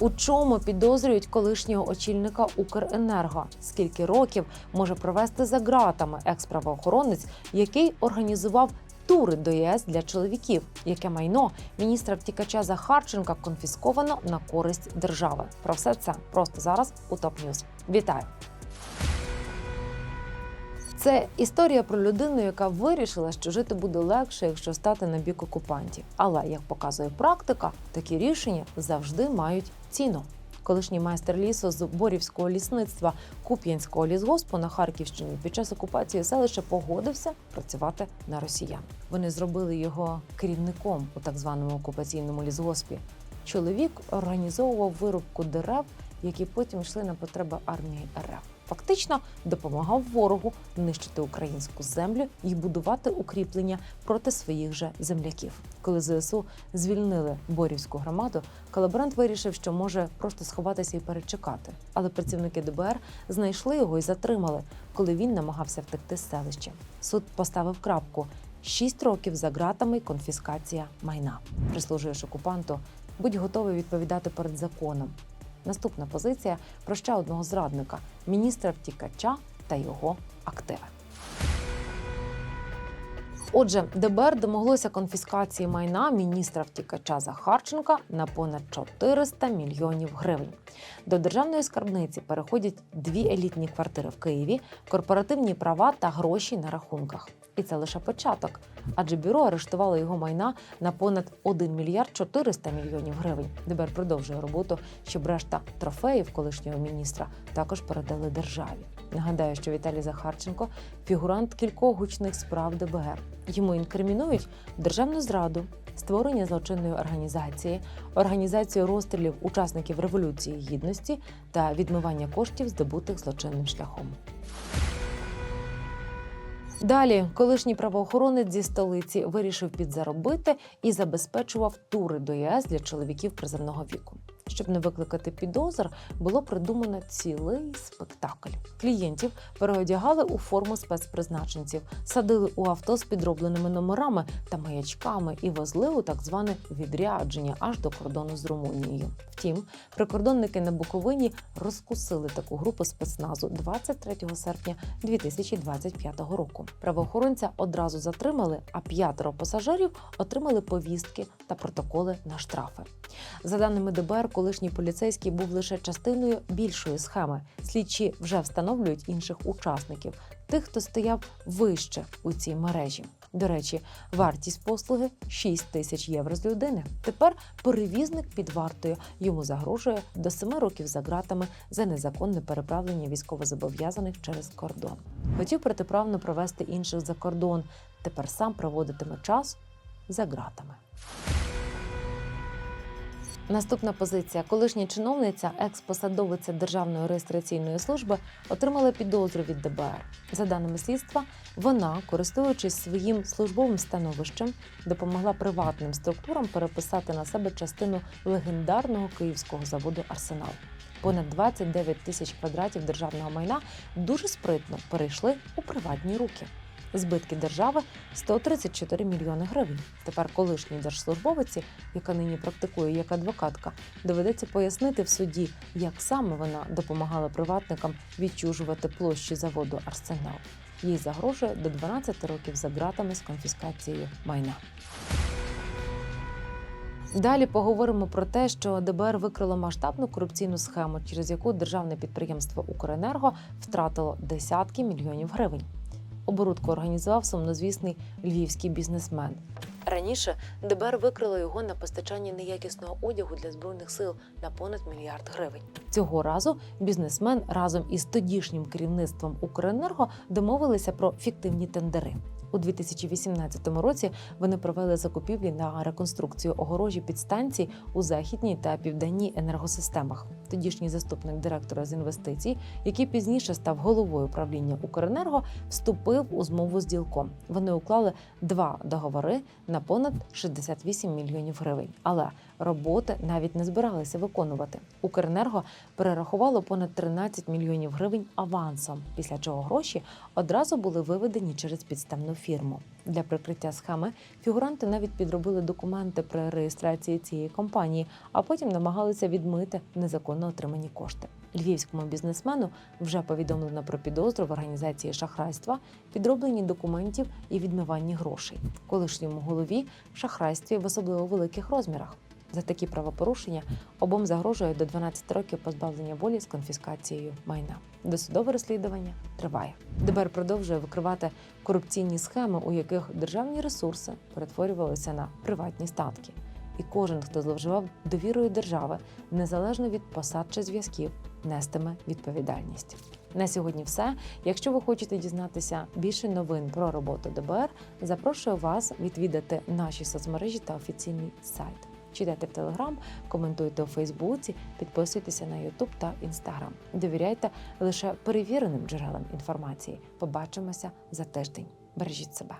У чому підозрюють колишнього очільника Укренерго? Скільки років може провести за ґратами екс-правоохоронець, який організував тури до ЄС для чоловіків? Яке майно міністра втікача Захарченка конфісковано на користь держави? Про все це просто зараз у ТОП Ньюз. Вітаю! Це історія про людину, яка вирішила, що жити буде легше, якщо стати на бік окупантів. Але як показує практика, такі рішення завжди мають ціну. Колишній майстер лісу з Борівського лісництва Куп'янського лісгоспу на Харківщині під час окупації селища погодився працювати на росіян. Вони зробили його керівником у так званому окупаційному лісгоспі. Чоловік організовував вирубку дерев, які потім йшли на потреби армії РФ. Фактично допомагав ворогу нищити українську землю і будувати укріплення проти своїх же земляків. Коли ЗСУ звільнили Борівську громаду, колаборант вирішив, що може просто сховатися і перечекати. Але працівники ДБР знайшли його і затримали, коли він намагався втекти з селища. Суд поставив крапку: шість років за ґратами й конфіскація майна. Прислужуєш окупанту, будь готовий відповідати перед законом. Наступна позиція про ще одного зрадника міністра втікача та його активи. Отже, ДБР домоглося конфіскації майна міністра втікача Захарченка на понад 400 мільйонів гривень. До державної скарбниці переходять дві елітні квартири в Києві, корпоративні права та гроші на рахунках. І це лише початок, адже бюро арештувало його майна на понад 1 мільярд 400 мільйонів гривень. ДБР продовжує роботу, щоб решта трофеїв колишнього міністра також передали державі. Нагадаю, що Віталій Захарченко фігурант кількох гучних справ ДБР. Йому інкримінують державну зраду, створення злочинної організації, організацію розстрілів учасників революції гідності та відмивання коштів, здобутих злочинним шляхом. Далі колишній правоохоронець зі столиці вирішив підзаробити і забезпечував тури до ЄС для чоловіків приземного віку. Щоб не викликати підозр, було придумано цілий спектакль. Клієнтів переодягали у форму спецпризначенців, садили у авто з підробленими номерами та маячками і везли у так зване відрядження аж до кордону з Румунією. Втім, прикордонники на Буковині розкусили таку групу спецназу 23 серпня 2025 року. Правоохоронця одразу затримали, а п'ятеро пасажирів отримали повістки та протоколи на штрафи. За даними ДБР, колишній поліцейський був лише частиною більшої схеми. Слідчі вже встановлюють інших учасників, тих, хто стояв вище у цій мережі. До речі, вартість послуги 6 тисяч євро з людини. Тепер перевізник під вартою йому загрожує до 7 років за ґратами за незаконне переправлення військовозобов'язаних через кордон. Хотів протиправно провести інших за кордон. Тепер сам проводитиме час за ґратами. Наступна позиція: колишня чиновниця, екс-посадовиця Державної реєстраційної служби, отримала підозру від ДБР. За даними слідства, вона, користуючись своїм службовим становищем, допомогла приватним структурам переписати на себе частину легендарного київського заводу Арсенал. Понад 29 тисяч квадратів державного майна дуже спритно перейшли у приватні руки. Збитки держави 134 мільйони гривень. Тепер колишній держслужбовиці, яка нині практикує як адвокатка, доведеться пояснити в суді, як саме вона допомагала приватникам відчужувати площі заводу Арсенал. Їй загрожує до 12 років за ґратами з конфіскацією майна. Далі поговоримо про те, що ДБР викрило масштабну корупційну схему, через яку державне підприємство Укренерго втратило десятки мільйонів гривень. Оборудку організував сумнозвісний львівський бізнесмен. Раніше ДБР викрило його на постачанні неякісного одягу для збройних сил на понад мільярд гривень. Цього разу бізнесмен разом із тодішнім керівництвом Укренерго домовилися про фіктивні тендери. У 2018 році вони провели закупівлі на реконструкцію огорожі підстанцій у західній та південній енергосистемах. Тодішній заступник директора з інвестицій, який пізніше став головою правління Укренерго, вступив у змову з ділком. Вони уклали два договори на понад 68 мільйонів гривень. Але роботи навіть не збиралися виконувати. Укренерго перерахувало понад 13 мільйонів гривень авансом, після чого гроші одразу були виведені через підставну фірму. Для прикриття схеми фігуранти навіть підробили документи при реєстрації цієї компанії, а потім намагалися відмити незаконно отримані кошти. Львівському бізнесмену вже повідомлено про підозру в організації шахрайства, підробленні документів і відмиванні грошей. Колишньому голові в шахрайстві в особливо великих розмірах. За такі правопорушення обом загрожує до 12 років позбавлення волі з конфіскацією майна. Досудове розслідування триває. ДБР продовжує викривати корупційні схеми, у яких державні ресурси перетворювалися на приватні статки. І кожен, хто зловживав довірою держави, незалежно від посад чи зв'язків, нестиме відповідальність. На сьогодні все. Якщо ви хочете дізнатися більше новин про роботу ДБР, запрошую вас відвідати наші соцмережі та офіційний сайт. Читайте в Телеграм, коментуйте у Фейсбуці, підписуйтеся на Ютуб та Інстаграм. Довіряйте лише перевіреним джерелам інформації. Побачимося за тиждень. Бережіть себе.